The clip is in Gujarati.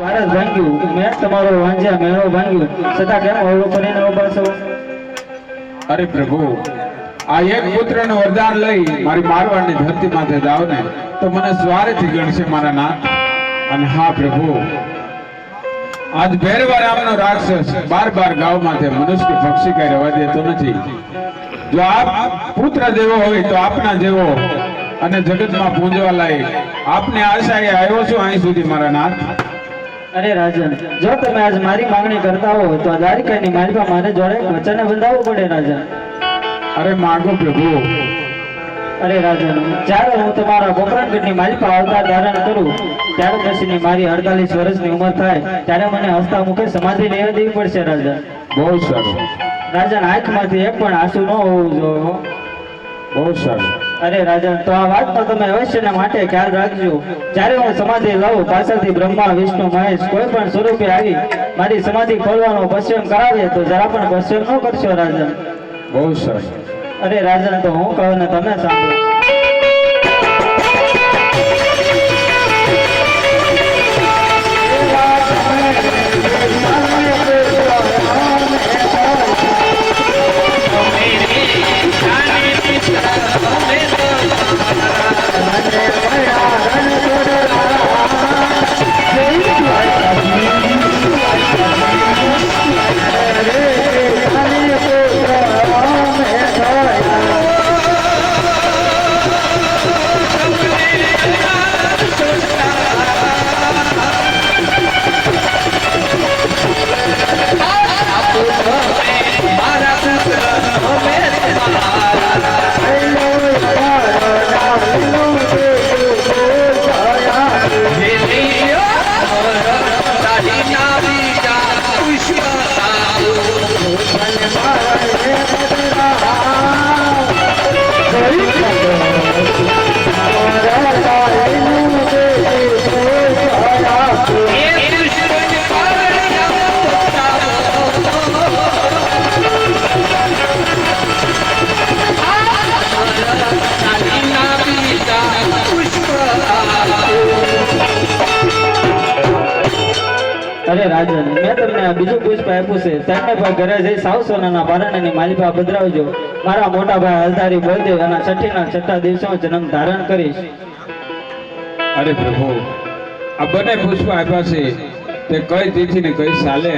ભારત ભાંગ્યું મેં તમારો વાંજ્યા, મેળો ભાંગ્યું. છતાં કેમ કરીને ઊભા છો અરે પ્રભુ, આ એક પુત્રનું વરદાન લઈ મારી મારવાડની ધરતી માથે જાવ ને, તો મને સ્વારેથી ગણશે મારા નાથ. અને હા પ્રભુ, આજ ભેરવાર આવનો રાક્ષસ બાર બાર ગાવ માથે મનુષ્ય પક્ષી કઈ રહેવા દેતો નથી. જો આપ પુત્ર જેવો હોય તો આપના જેવો અને જગતમાં પૂંજવા લાયક. આપને આશાએ આવ્યો છું અહીં સુધી મારા નાથ. અરે રાજન જો તમે આજ મારી માંગણી કરતા હો તો દ્વારિકાની માલિકા મારે જોડે વચન બંધાવવું પડે રાજન. અરે માગો પ્રભુ. અરે રાજન જ્યારે હું તમારા પોકરણગઢની માલિકા અવતાર ધારણ કરું ત્યારે પછીની મારી અડતાલીસ વર્ષની ઉંમર થાય ત્યારે મને હસતા મુખે સમાધિ લેવા દેવી પડશે રાજન. બહુ સારું. રાજન આંખમાંથી એક પણ આંસુ ન હોવું જોઈએ બહુ સારું. અરે રાજા તો આ વાત પર તમે અવશ્યના માટે ખ્યાલ રાખજો. જ્યારે હું સમાધિ લઉં પાછળથી બ્રહ્મા વિષ્ણુ મહેશ કોઈ પણ સ્વરૂપે આવી મારી સમાધિ ખોલવાનો પશ્ચિમ કરાવે તો જરા પણ પશ્ચિમ ન કરશો રાજા. બહુ સરસ અરે રાજા તો હું કહું ને તમે સાંભળો. અરે રાજન, મેં તમને બીજું પુષ્પ આપ્યું છે. તમને પણ ઘરે જઈ સાવ સોનાના પારણાની માલિકા પધરાવજો. મારા મોટા ભાઈ હલધારી બળદેવ અને છઠ્ઠીના છઠ્ઠા દિવસો જન્મ ધારણ કરીશ. અરે પ્રભુ, આ બંને પુષ્પ આપ્યા છે. તે કઈ તિથિ ને કઈ સાલે?